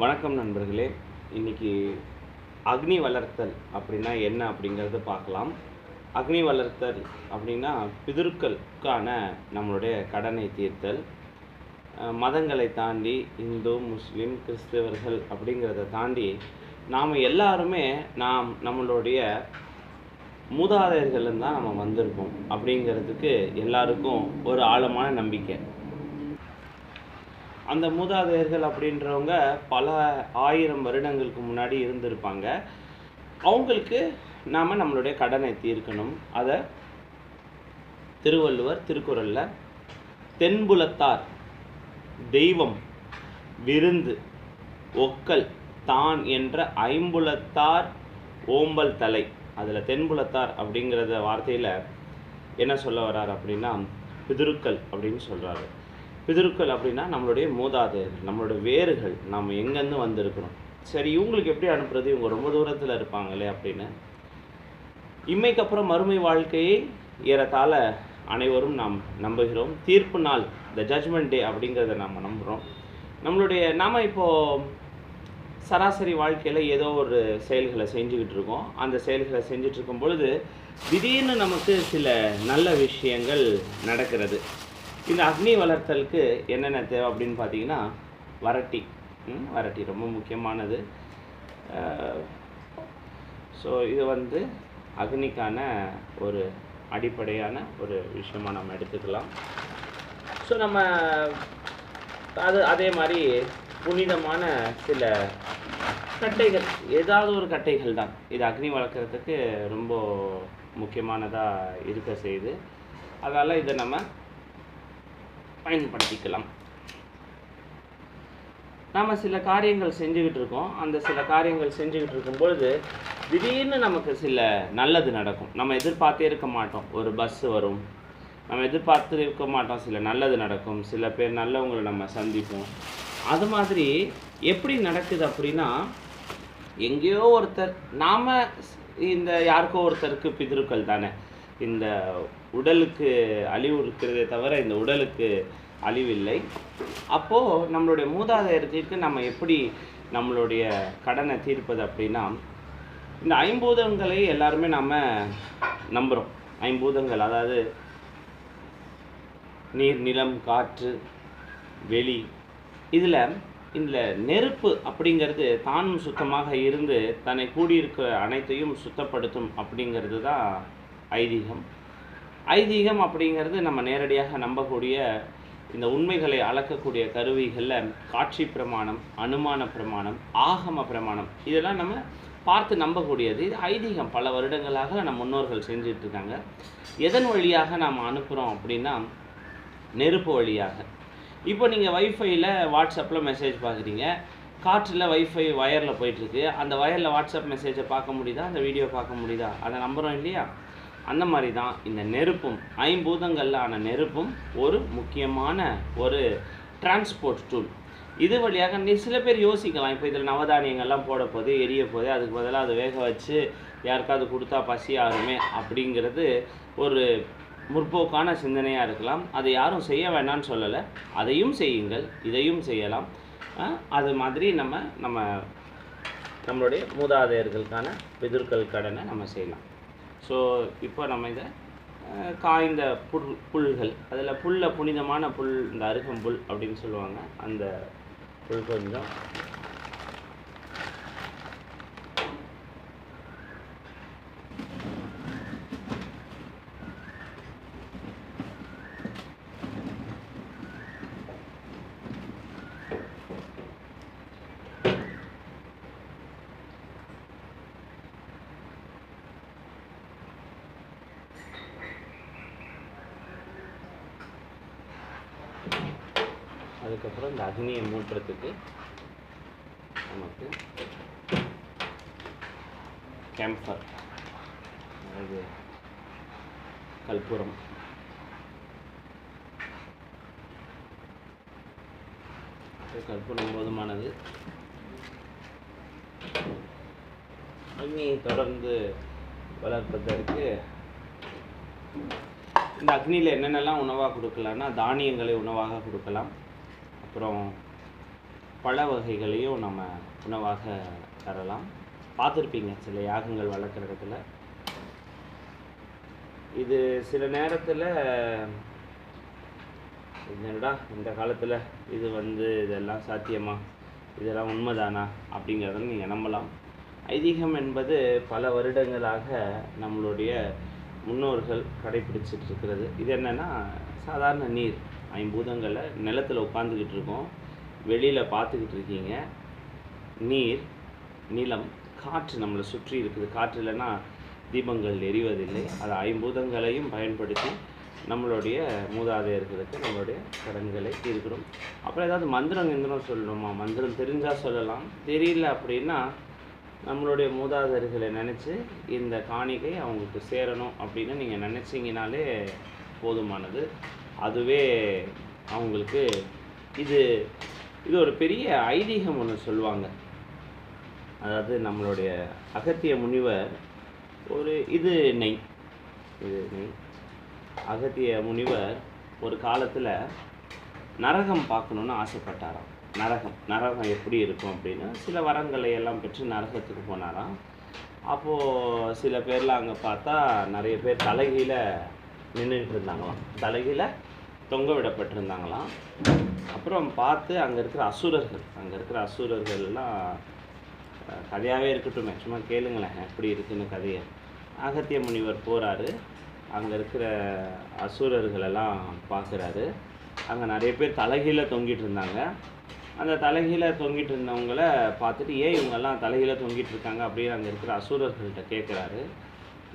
வணக்கம் நண்பர்களே. இன்னைக்கு அக்னி வளர்த்தல் அப்படின்னா என்ன அப்படிங்கிறத பார்க்கலாம். அக்னி வளர்த்தல் அப்படின்னா பிதர்களுக்கான நம்மளுடைய கடனை தீர்த்தல். மதங்களை தாண்டி இந்து முஸ்லீம் கிறிஸ்தவர்கள் அப்படிங்கிறத தாண்டி நாம் எல்லாருமே நாம் நம்மளுடைய மூதாதையர்கள் தான் நம்ம வந்திருக்கோம் அப்படிங்கிறதுக்கு எல்லாருக்கும் ஒரு ஆழமான நம்பிக்கை. அந்த மூதாதையர்கள் அப்படின்றவங்க பல ஆயிரம் வருடங்களுக்கு முன்னாடி இருந்திருப்பாங்க. அவங்களுக்கு நாம் நம்மளுடைய கடனை தீர்க்கணும். அதை திருவள்ளுவர் திருக்குறளில் தென்புலத்தார் தெய்வம் விருந்து ஒக்கல் தான் என்ற ஐம்புலத்தார் ஓம்பல் தலை. அதில் தென்புலத்தார் அப்படிங்கிறத வார்த்தையில் என்ன சொல்ல வர்றார் அப்படின்னா பிதுருக்கள் அப்படின்னு சொல்கிறாரு பிதருக்கள் அப்படின்னா நம்மளுடைய மூதாதையர்கள் நம்மளுடைய வேர்கள் நம்ம எங்கேருந்து வந்திருக்கிறோம்? சரி இவங்களுக்கு எப்படி அனுப்புறது? இவங்க ரொம்ப தூரத்தில் இருப்பாங்களே அப்படின்னு. இம்மைக்கு அப்புறம் மறுமை வாழ்க்கையை ஏறத்தாழ அனைவரும் நாம் நம்புகிறோம். தீர்ப்பு நாள் த ஜட்ஜ்மெண்ட் டே அப்படிங்கிறத நாம் நம்புகிறோம் நம்மளுடைய நாம் இப்போது சராசரி வாழ்க்கையில் ஏதோ ஒரு செயல்களை செஞ்சுக்கிட்டு இருக்கோம். அந்த செயல்களை செஞ்சுட்டு இருக்கும் பொழுது திடீர்னு நமக்கு சில நல்ல விஷயங்கள் நடக்கிறது. இந்த அக்னி வளர்த்தலுக்கு என்னென்ன தேவை அப்படின்னு பார்த்தீங்கன்னா வரட்டி. ம், வரட்டி ரொம்ப முக்கியமானது. ஸோ இது வந்து அக்னிக்கான ஒரு அடிப்படையான ஒரு விஷயமாக நம்ம எடுத்துக்கலாம். ஸோ நம்ம அது அதே மாதிரி புனிதமான சில கட்டைகள் ஏதாவது ஒரு கட்டைகள் தான். இது அக்னி வளர்க்குறதுக்கு ரொம்ப முக்கியமானதாக இருக்க செய்யுது. அதனால் இதை நம்ம பயன்படுத்திக்கலாம். நாம் சில காரியங்கள் செஞ்சுக்கிட்டு இருக்கோம். அந்த சில காரியங்கள் செஞ்சுக்கிட்டு இருக்கும் பொழுது திடீர்னு நமக்கு சில நல்லது நடக்கும். நம்ம எதிர்பார்த்தே இருக்க மாட்டோம். ஒரு பஸ் வரும். நம்ம எதிர்பார்த்து இருக்க மாட்டோம். சில நல்லது நடக்கும். சில பேர் நல்லவங்களை நம்ம சந்திப்போம். அது மாதிரி எப்படி நடக்குது அப்படின்னா எங்கேயோ ஒருத்தர் நாம் இந்த யாருக்கோ ஒருத்தருக்கு பிதிருக்கள் தானே. இந்த உடலுக்கு அழிவு இருக்கிறதே தவிர இந்த உடலுக்கு அழிவில்லை. அப்போது நம்மளுடைய மூதாதையர்களுக்கு நம்ம எப்படி நம்மளுடைய கடனை தீர்ப்பது அப்படின்னா இந்த ஐம்பூதங்களை எல்லாருமே நம்ம நம்புகிறோம் ஐம்பூதங்கள் அதாவது நீர் நிலம் காற்று வெளி. இதில் இந்த நெருப்பு அப்படிங்கிறது தானும் சுத்தமாக இருந்து தன்னை கூடியிருக்க அனைத்தையும் சுத்தப்படுத்தும் அப்படிங்கிறது தான் ஐதீகம். ஐதீகம் அப்படிங்கிறது நம்ம நேரடியாக நம்பக்கூடிய இந்த உண்மைகளை அளக்கக்கூடிய கருவிகளில் காட்சி பிரமாணம் அனுமான பிரமாணம் ஆகம பிரமாணம். இதெல்லாம் நம்ம பார்த்து நம்பக்கூடியது. இது ஐதீகம். பல வருடங்களாக நம்ம முன்னோர்கள் செஞ்சுட்டு இருக்காங்க. எதன் வழியாக நாம் அனுப்புகிறோம் அப்படின்னா நெருப்பு வழியாக. இப்போ நீங்கள் வைஃபையில் வாட்ஸ்அப்பில் மெசேஜ் பார்க்குறீங்க. காற்றில் வைஃபை வயரில் போயிட்டுருக்கு அந்த வயரில் வாட்ஸ்அப் மெசேஜை பார்க்க முடியுதா? அந்த வீடியோ பார்க்க முடியுதா? அதை நம்புகிறோம் இல்லையா? அந்த மாதிரி தான் இந்த நெருப்பும் ஐம்பூதங்களான ஆன நெருப்பும் ஒரு முக்கியமான ஒரு டிரான்ஸ்போர்ட் டூல் இது வழியாக நீ சில பேர் யோசிக்கலாம். இப்போ இதில் நவதானியங்கள்லாம் போட போது எரிய போது அதுக்கு பதிலாக அதை வேக வச்சு யாருக்காவது கொடுத்தா பசி ஆறுமே அப்படிங்கிறது ஒரு முற்போக்கான சிந்தனையாக இருக்கலாம். அதை யாரும் செய்ய வேண்டாம்னு சொல்லலை. அதையும் செய்யுங்கள் இதையும் செய்யலாம். அது மாதிரி நம்ம நம்ம நம்மளுடைய மூதாதையர்களுக்கான பிதிர்கள் கடனை நம்ம செய்யலாம். ஸோ இப்போ நம்ம இதை காய்ந்த புல் புல்கள் அதில் புல்ல புனிதமான புல் இந்த அருகம்புல் அப்படின்னு சொல்லுவாங்க அந்த புல் கொஞ்சம். அதுக்கப்புறம் இந்த அக்னியை மூட்டுறதுக்கு நமக்கு கேம்பர் அதாவது கல்புரம் கற்பூரம் போதுமானது. அக்னியை தொடர்ந்து வளர்ப்பதற்கு இந்த அக்னியில் என்னென்னலாம் உணவாக கொடுக்கலாம்னா தானியங்களை உணவாக கொடுக்கலாம். அப்புறம் பழ வகைகளையும் நம்ம உணவாக தரலாம். பார்த்துருப்பீங்க சில யாகங்கள் வளர்க்குற இடத்துல. இது சில நேரத்தில் என்னடா இந்த காலத்தில் இது வந்து இதெல்லாம் சாத்தியமா? இதெல்லாம் உண்மைதானா? அப்படிங்கிறத நீங்கள் நம்பலாம். ஐதீகம் என்பது பல வருடங்களாக நம்மளுடைய முன்னோர்கள் கடைபிடிச்சிட்டு இருக்கிறது. இது என்னென்னா சாதாரண நீர். ஐம்பூதங்களை நிலத்தில் உட்காந்துக்கிட்டு இருக்கோம். வெளியில் பார்த்துக்கிட்டு இருக்கீங்க. நீர் நிலம் காற்று நம்மளை சுற்றி இருக்குது. காற்று இல்லைன்னா தீபங்கள் எரிவதில்லை. அது ஐம்பூதங்களையும் பயன்படுத்தி நம்மளுடைய மூதாதையர்களுக்கு நம்மளுடைய கடன்களை தீர்க்கிறோம். அப்புறம் ஏதாவது மந்திரம் எந்திரம் சொல்லணுமா? மந்திரம் தெரிஞ்சால் சொல்லலாம். தெரியல அப்படின்னா நம்மளுடைய மூதாதையர்களை நினச்சி இந்த காணிக்கை அவங்களுக்கு சேரணும் அப்படின்னு நீங்கள் நினச்சிங்கனாலே போதுமானது. அதுவே அவங்களுக்கு இது இது ஒரு பெரிய ஐதீகம் ஒன்று சொல்லுவாங்க. அதாவது நம்மளுடைய அகத்திய முனிவர் ஒரு இது நெய் இது நெய். அகத்திய முனிவர் ஒரு காலத்தில் நரகம் பார்க்கணுன்னு ஆசைப்பட்டாராம். நரகம் நரகம் எப்படி இருக்கும் அப்படின்னு சில வரங்களை எல்லாம் பெற்று நரகத்துக்கு போனாராம். அப்போது சில பேர்லாம் அங்கே பார்த்தா நிறைய பேர் தலைகீழ நின்றுட்டு இருந்தாங்களாம். தலைகீழ தொங்க விடப்பட்டிருந்தாங்களாம் அப்புறம் பார்த்து அங்கே இருக்கிற அசுரர்கள் அங்கே இருக்கிற அசுரர்கள்லாம் கதையாகவே இருக்கட்டும். சும்மா கேளுங்களேன் எப்படி இருக்குன்னு கதையை. அகத்திய முனிவர் போகிறாரு அங்கே இருக்கிற அசுரர்களெல்லாம் பார்க்குறாரு. அங்கே நிறைய பேர் தலைகீழ தொங்கிட்டு இருந்தாங்க அந்த தலைகீழ தொங்கிட்டு இருந்தவங்கள பார்த்துட்டு ஏன் இவங்கெல்லாம் தலைகீழ தொங்கிட்டு இருக்காங்க அப்படின்னு அங்கே இருக்கிற அசுரர்கள்ட்ட கேட்குறாரு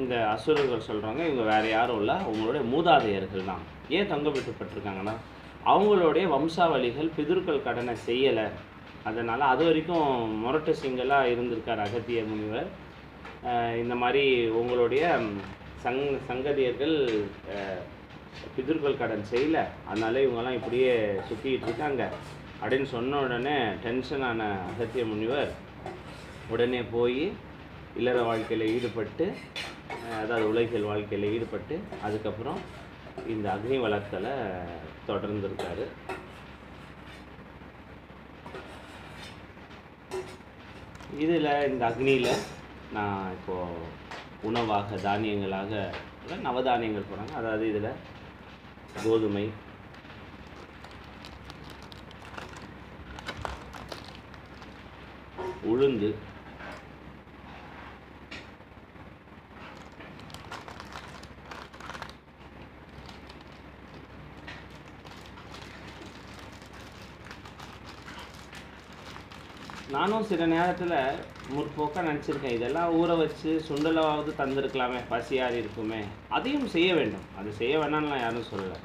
இந்த அசுரர்கள் சொல்கிறாங்க இவங்க வேறு யாரும் இல்லை அவங்களுடைய மூதாதையர்கள் தான். ஏன் தங்க விட்டுப்பட்டிருக்காங்கன்னா அவங்களுடைய வம்சாவளிகள் பிதுர்கள் கடனை செய்யலை. அதனால் அது வரைக்கும் முரட்டு சிங்கலாக இருந்திருக்கார் அகத்திய முனிவர். இந்த மாதிரி உங்களுடைய சங் சங்கதியர்கள் பிதுர்கள் கடன் செய்யலை. அதனால இவங்கெல்லாம் இப்படியே சுற்றிக்கிட்டு இருக்காங்க. அப்படின்னு சொன்ன உடனே டென்ஷனான அகத்திய முனிவர் உடனே போய் இல்லற வாழ்க்கையில் ஈடுபட்டு அதாவது உலகியல் வாழ்க்கையில் ஈடுபட்டு அதுக்கப்புறம் இந்த அக்னி வளர்த்தலை தொடர்ந்துருக்காரு. இதில் இந்த அக்னியில் நான் இப்போது உணவாக தானியங்களாக நவதானியங்கள் போகிறாங்க அதாவது இதில் கோதுமை உளுந்து நானும் சில நேரத்தில் முற்போக்காக நினச்சிருக்கேன். இதெல்லாம் ஊற வச்சு சுண்டலாவது தந்திருக்கலாமே பசியாறி இருக்குமே. அதையும் செய்ய வேண்டும். அது செய்ய வேணாம்னு நான் யாரும் சொல்லலை.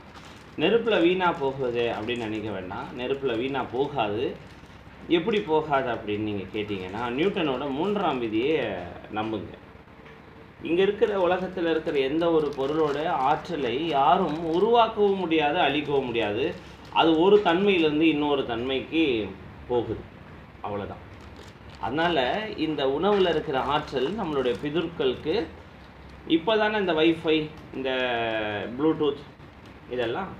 நெருப்பில் வீணாக போகுது அப்படின்னு நினைக்க வேண்டாம். நெருப்பில் வீணாக போகாது. எப்படி போகாது அப்படின்னு நீங்கள் கேட்டிங்கன்னா நியூட்டனோட மூன்றாம் விதியை நம்புங்க. இங்கே இருக்கிற உலகத்தில் இருக்கிற எந்த ஒரு பொருளோட ஆற்றலை யாரும் உருவாக்கவும் முடியாது அழிக்கவும் முடியாது. அது ஒரு தன்மையிலேருந்து இன்னொரு தன்மைக்கு போகுது. அவ்வளோதான் அதனால் இந்த உணவில் இருக்கிற ஆற்றல் நம்மளுடைய பிதுர்களுக்கு இப்போ தானே இந்த வைஃபை இந்த ப்ளூடூத் இதெல்லாம்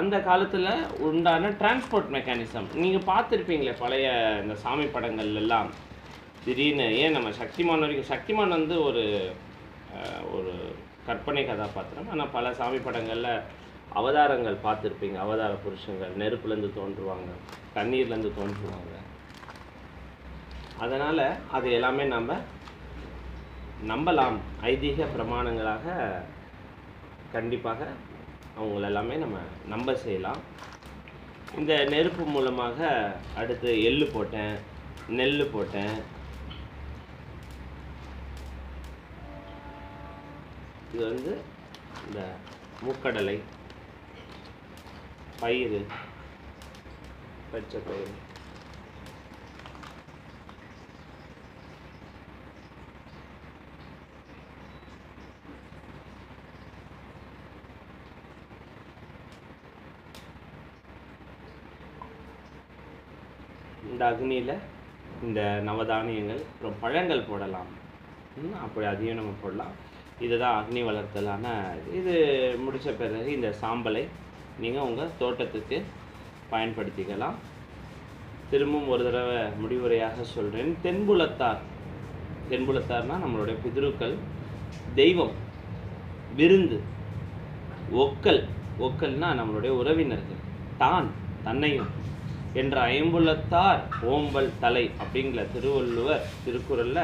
அந்த காலத்தில் உண்டான டிரான்ஸ்போர்ட் மெக்கானிசம் நீங்கள் பார்த்துருப்பீங்களே பழைய இந்த சாமி படங்கள்லாம் திடீர்னு ஏன் நம்ம சக்திமான் வரைக்கும் சக்திமான் வந்து ஒரு ஒரு கற்பனை கதாபாத்திரம். ஆனால் பல சாமி படங்களில் அவதாரங்கள் பார்த்துருப்பீங்க. அவதார புருஷங்கள் நெருப்புலேருந்து தோன்றுவாங்க தண்ணீர்லேருந்து தோன்றுவாங்க. அதனால் அது எல்லாமே நம்ம நம்பலாம். ஐதீக பிரமாணங்களாக கண்டிப்பாக அவங்கள எல்லாமே நம்ம நம்ப செய்யலாம். இந்த நெருப்பு மூலமாக அடுத்து எள்ளு போட்டேன் நெல் போட்டேன். இது வந்து இந்த மூக்கடலை பயிறு பச்சை பயிறு இந்த அக்னியில் இந்த நவதானியங்கள் அப்புறம் பழங்கள் போடலாம். அப்படி அதையும் நம்ம போடலாம். இதுதான் அக்னி வளர்த்தலான இது முடித்த பிறகு இந்த சாம்பலை நீங்கள் உங்கள் தோட்டத்துக்கு பயன்படுத்திக்கலாம். திரும்பவும் ஒரு தடவை முடிவுரையாக சொல்கிறேன் தென்புலத்தார். தென்புலத்தார்னால் நம்மளுடைய பிதிருக்கள் தெய்வம் விருந்து ஒக்கல். ஒக்கல்னால் நம்மளுடைய உறவினர்கள். தான் தன்னையும். என்ற ஐம்புலத்தார் ஓம்பல் தலை அப்படிங்கிற திருவள்ளுவர் திருக்குறளில்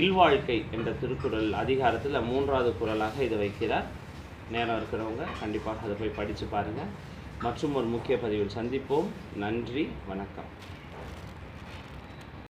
இல்வாழ்க்கை என்ற திருக்குறள் அதிகாரத்தில் மூன்றாவது குரலாக இதை வைக்கிறார். நேரம் இருக்கிறவங்க கண்டிப்பாக அதை போய் படித்து பாருங்கள் மற்றும் ஒரு முக்கிய பதிவில் சந்திப்போம். நன்றி வணக்கம்.